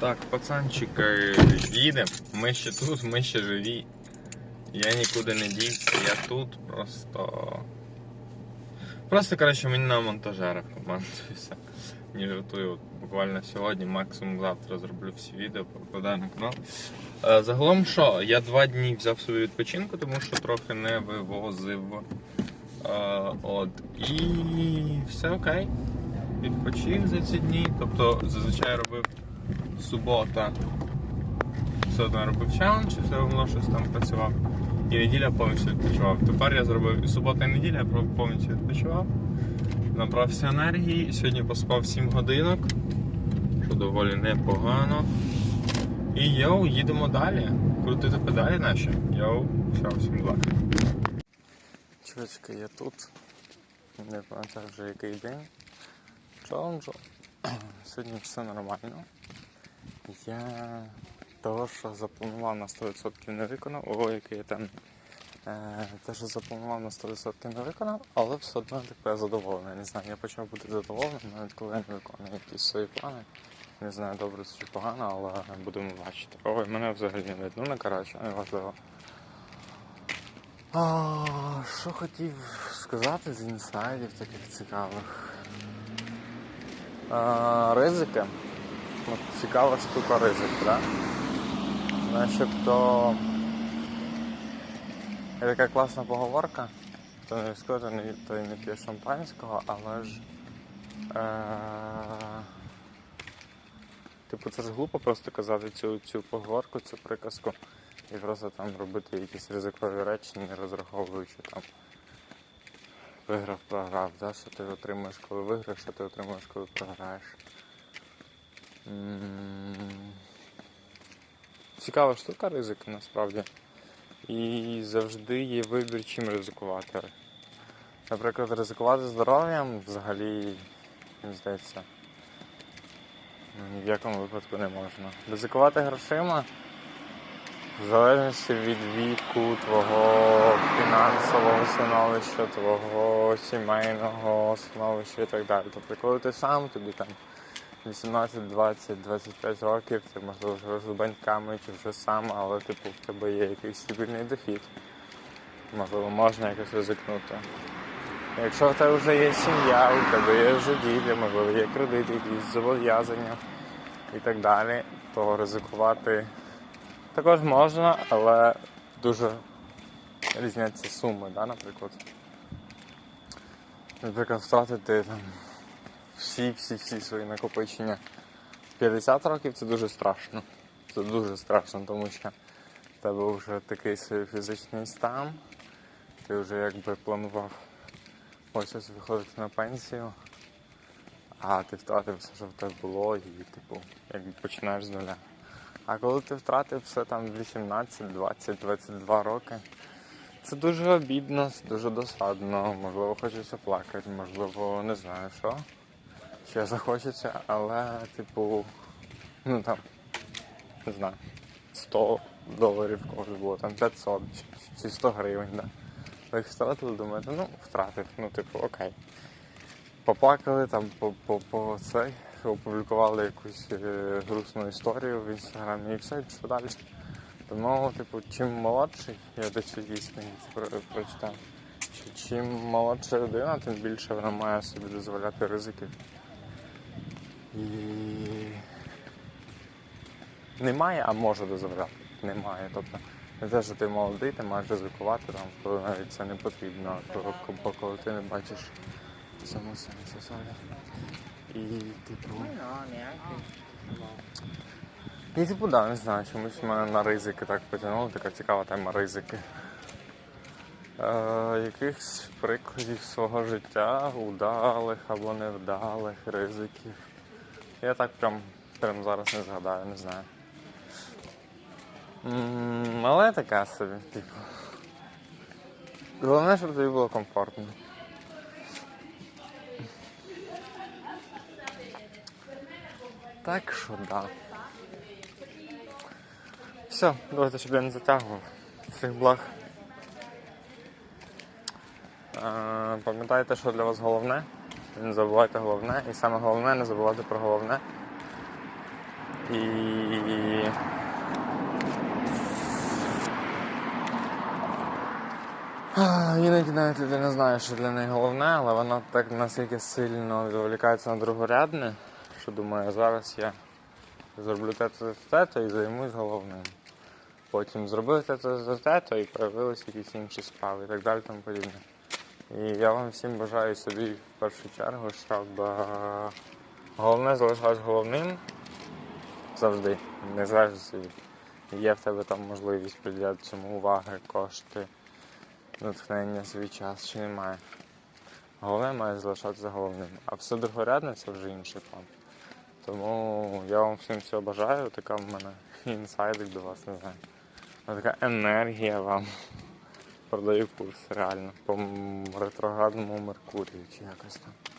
Так, пацанчики, їдемо. Ми ще тут, ми ще живі. Я нікуди не дівся, я тут просто. Просто, коротше, мені на монтажера команду і все. Не жартую, буквально сьогодні, максимум завтра зроблю всі відео, покладаю на канал. Е, Загалом що, я два дні взяв собі відпочинку, тому що трохи не вивозив. Е, От. І все окей. Відпочив за ці дні. Тобто зазвичай робив субота. Все одно робив челендж, все одно щось там працював. І неділя повністю відпочивав. Тепер я зробив і субота, і неділя, я повністю відпочивав. Набрався енергії. Сьогодні поспав 7 годинок, що доволі непогано. І йоу, їдемо далі. Крутити педалі наші. Йоу, все, всім благ. Чувачки, я тут. Не пам'ятаю вже який день. Челенджу. Сьогодні все нормально. Я того, що запланував на 100% не виконав. О, який я. Е, те, що запланував на 100% не виконав, але все одно я задоволений. Не знаю, я почав бути задоволений, навіть коли я не виконую якісь свої плани. Не знаю, добре це чи погано, але будемо бачити. Ой, мене взагалі не видно, ну коротше, неважливо. Що хотів сказати з інсайдів таких цікавих? А, ризики. От цікава штука ризик, так? Начебто є така класна поговорка. Хто не то не, той не п'є шампанського, але ж. Е- Типу, це ж глупо просто казати цю, цю поговорку, цю приказку і просто там робити якісь ризикові речі, не розраховуючи там виграв, програв, да? що ти отримуєш, коли виграєш, що ти отримуєш, коли програєш. Цікава штука ризики насправді. І завжди є вибір, чим ризикувати. Наприклад, ризикувати здоров'ям взагалі, мені здається, ну, ні в якому випадку не можна. Ризикувати грошима в залежності від віку, твого фінансового становища, твого сімейного становища і так далі. Тобто, коли ти сам, тобі там 18, 20, 25 років, ти можливо живеш з баньками чи вже сам, але типу в тебе є якийсь стабільний дохід. Можливо, можна якось ризикнути. Якщо в тебе вже є сім'я, у тебе є вже діти, можливо, є кредити, якісь зобов'язання і так далі, то ризикувати також можна, але дуже різняться суми, да, наприклад. Наприклад, втратити там всі-всі-всі свої накопичення 50 років це дуже страшно. Це дуже страшно, тому що в тебе вже такий свій фізичний стан, ти вже якби планував ось ось виходити на пенсію, а ти втратив все, що в тебе було, і типу, якби починаєш з нуля. А коли ти втратив все там 18, 20, 22 роки, це дуже обідно, це дуже досадно, можливо, хочеться плакати, можливо, не знаю що. Ще захочеться, але, типу, ну там, не знаю, 100 доларів когось було, там 500 чи- чи 100 гривень, да. Ви їх втратили, думаєте, ну, втратив, ну, типу, окей. Поплакали там по, цей, опублікували якусь е, грустну історію в інстаграмі і все, і пішло далі. Тому, типу, чим молодший, я десь про- прочитав, чим молодша людина, тим більше вона має собі дозволяти ризиків. І немає, а може дозволяти. Немає. Тобто не те, що ти молодий, ти маєш ризикувати там, коли навіть це не потрібно, коли, коли- ти не бачиш в цьому сенсі. Сорі. І типу. І типу, да, не знаю, чомусь мене на ризики так потягнуло, така цікава тема ризики. Е, якихось прикладів свого життя, удалих або невдалих ризиків. Я так прям, прям зараз не згадаю, не знаю. Але така собі, типу. Головне, щоб тобі було комфортно. Так що да. Все, давайте, щоб я не затягував. Всіх благ. Е, Пам'ятайте, що для вас головне. Не забувайте головне. І саме головне не забувайте про головне. І Іноді навіть людина знає, що для неї головне, але вона так настільки сильно відволікається на другорядне, що думає, зараз я зроблю те-то і займусь головним. Потім зробив те-то і появилися якісь інші справи і так далі тому подібне. І я вам всім бажаю собі в першу чергу, щоб е, головне залишалось головним завжди, незалежно від є в тебе там можливість приділяти цьому уваги, кошти, натхнення, свій час чи немає. Головне має залишатися головним. А все другорядне це вже інший план. Тому я вам всім всього бажаю. Така в мене інсайдик до вас, не знаю. Така енергія вам. Продаю курс реально по ретроградному Меркурію чи якось там.